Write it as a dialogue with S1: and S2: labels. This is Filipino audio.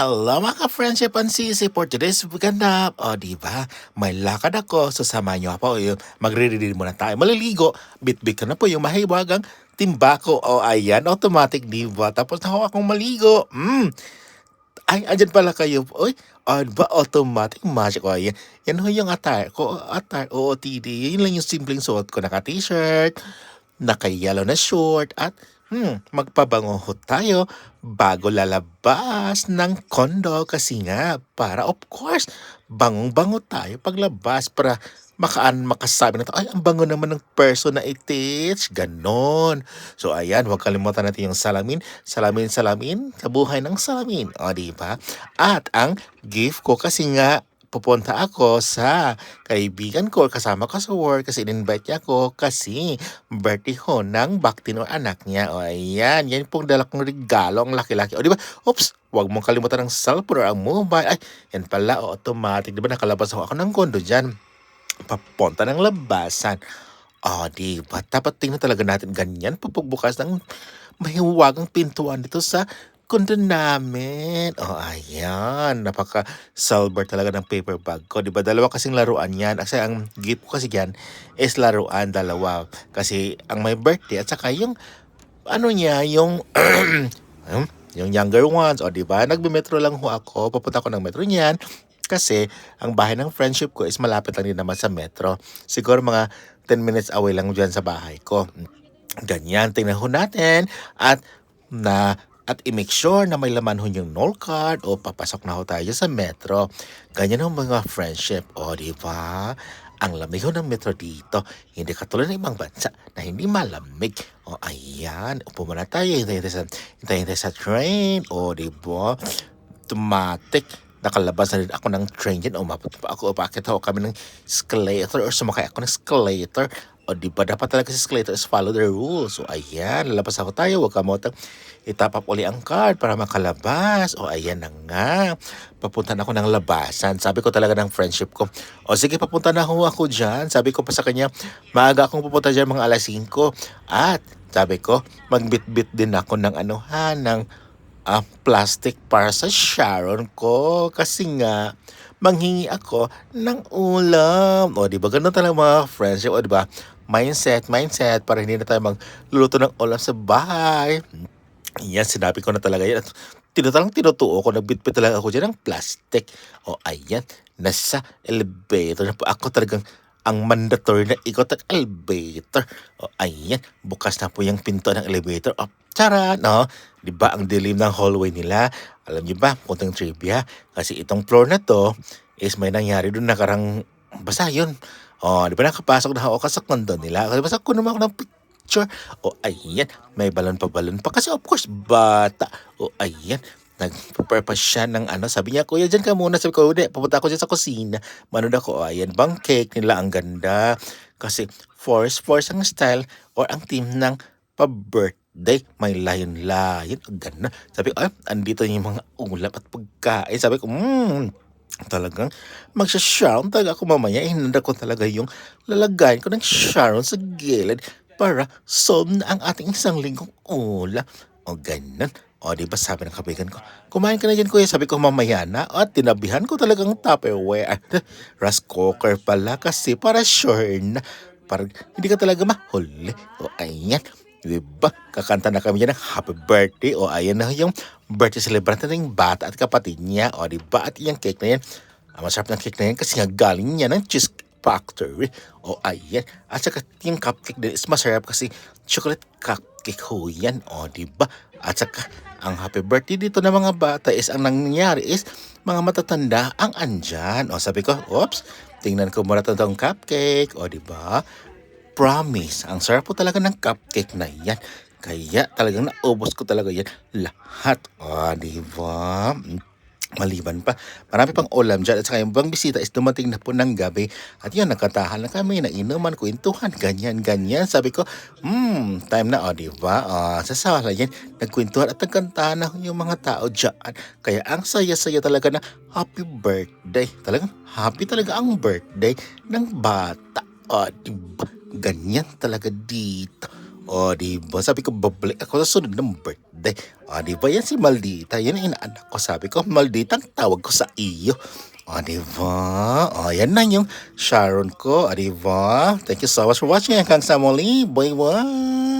S1: Hello mga ka-friendship and sisi for today's ganap. O di ba? May lakad ako. So niyo po. Yung magre-ready muna tayo. Maliligo. Bit-bit ko na po yung mahiwagang timbako. O ayan, automatic di ba? Tapos ako akong maligo. Mm. Ay, andyan pala kayo. Uy, ano ba? Automatic magic. O ayan. Yan ho yung attire ko. Attire, OOTD. Yun lang yung simpleng suot ko. Naka-t-shirt, naka-yellow na short, at Hmm, magpabango ho tayo bago lalabas ng kondo kasi nga para of course bangong-bango tayo paglabas para makaan makasabi na to, ay, ang bango naman ng person na itich. Ganon. So, ayan, huwag kalimutan natin yung salamin. Salamin, salamin. Sa buhay ng salamin. O, di ba? At ang gift ko kasi nga, pupunta ako sa kaibigan ko kasama ko sa work kasi in-invite niya ako kasi birthday ho ng Baktin or anak niya. O ayan, yan pong dala kong regalo ang laki-laki. O di ba? Oops, wag mong kalimutan ng cellphone or ang mobile. Ay, yan pala, o, automatic. Di ba nakalabas ako ng kondo dyan? Papunta ng labasan. O, di ba? Dapat tingnan talaga natin ganyan pagbukas ng mahiwagang pintuan dito sa kondo namin. Oh, ayan. Napaka-silver talaga ng paper bag ko. Di ba? Dalawa kasing laruan yan. Kasi ang gift ko kasi yan is laruan dalawa. Kasi ang may birthday at saka yung ano niya, yung yung younger ones. O, di ba? Nagbe-metro lang ho ako. Papunta ako ng metro niyan. Kasi ang bahay ng friendship ko is malapit lang din naman sa metro. Siguro mga 10 minutes away lang dyan sa bahay ko. Ganyan, tingnan ho natin. At na at i-make sure na may laman ho yung null card o papasok na ho tayo sa metro. Ganyan ho mga friendship. O, di ba? Ang lamig ho ng metro dito. Hindi katulad ng ibang bansa na hindi malamig. O, ayan. Upo muna tayo. Hintayin tayo sa, hintayin tayo sa train. O, di ba? Automatic nakalabas na rin ako ng train dyan. Umabot pa ako. Bakit ako kami ng escalator or sumakay ako ng escalator. O di ba dapat talaga sa escalator is follow the rules. So ayan, lalabas ako tayo. Huwag ka mo itap up uli ang card para makalabas. O ayan na nga. Papunta na ako ng labasan. Sabi ko talaga ng friendship ko. O sige, papunta na ho ako dyan. Sabi ko pa sa kanya, maaga akong pupunta dyan mga alas 5. At sabi ko, magbit-bit din ako ng ano ha, ng ah, plastic para sa Sharon ko kasi nga manghingi ako ng ulam. O, di ba? Ganun talaga mga friendship. O, di ba? Mindset, mindset para hindi na tayo magluluto ng ulam sa bahay. Yan, sinabi ko na talaga yan. At tinatalang tinutuo ko, nagbitbit talaga ako dyan ng plastic. O, ayan, nasa elevator na po. Ako talagang ang mandatory na ikot ang elevator. O, ayan, bukas na po yung pinto ng elevator. O, Tara, no? Di ba ang dilim ng hallway nila? Alam niyo ba, kunting trivia, kasi itong floor na to is may nangyari doon nakarang basta yun. Oh, di ba nakapasok na ako sa kondo nila? Kasi basta naman ako ng picture. Oh, ayan, may balon pa balon pa. Kasi of course, bata. Oh, ayan, nag-prepare pa siya ng ano. Sabi niya, kuya, dyan ka muna. Sabi ko, hindi, pupunta ako dyan sa kusina. Manood ako, ayan, bang cake nila, ang ganda. Kasi force, force ang style or ang team ng pa-birthday day, may layon-layon. Ganda. Sabi ko, ay, andito yung mga ulap at pagkain. Sabi ko, hmm, talagang magsha-sharon talaga ako mamaya. Hinanda ko talaga yung lalagayin ko ng sharon sa gilid para solve na ang ating isang linggong ulam. O ganun. O di ba sabi ng kabigan ko, kumain ka na dyan kuya. Sabi ko mamaya na. At tinabihan ko talagang tupperware. Rice cooker pala kasi para sure na. Para hindi ka talaga mahuli. O ayan. Diba? Kakanta na kami dyan ng happy birthday. O ayan na yung birthday celebrant ng bata at kapatid niya. O diba? At yung cake na yan. Ang masarap ng cake na yan kasi nga galing niya ng cheese factory. O ayan. At saka yung cupcake din is masarap kasi chocolate cupcake ho yan. O diba? At saka ang happy birthday dito ng mga bata is ang nangyari is mga matatanda ang andyan. O sabi ko, oops, tingnan ko muna itong cupcake. O diba? Promise, ang sarap po talaga ng cupcake na yan. Kaya talagang naubos ko talaga yan lahat. Ah, di ba? Maliban pa, marami pang ulam dyan at saka yung bang bisita is dumating na po ng gabi at yun, nagkatahan na kami, nainuman, kwentuhan, ganyan, ganyan. Sabi ko, hmm, time na, o, oh, di ba? Uh, sa yan, nagkwentuhan at nagkantahan na yung mga tao dyan. Kaya ang saya-saya talaga na happy birthday. Talagang happy talaga ang birthday ng bata. O, uh, di ba? Ganyan talaga dito. O, di ba? Sabi ko, babalik ako sa sunod ng birthday. O, di ba? Yan si Maldita. Yan ang inaanak ko. Sabi ko, Maldita, ang tawag ko sa iyo. O, di ba? O, yan na yung Sharon ko. O, di ba? Thank you so much for watching. Hanggang sa muli. Bye-bye.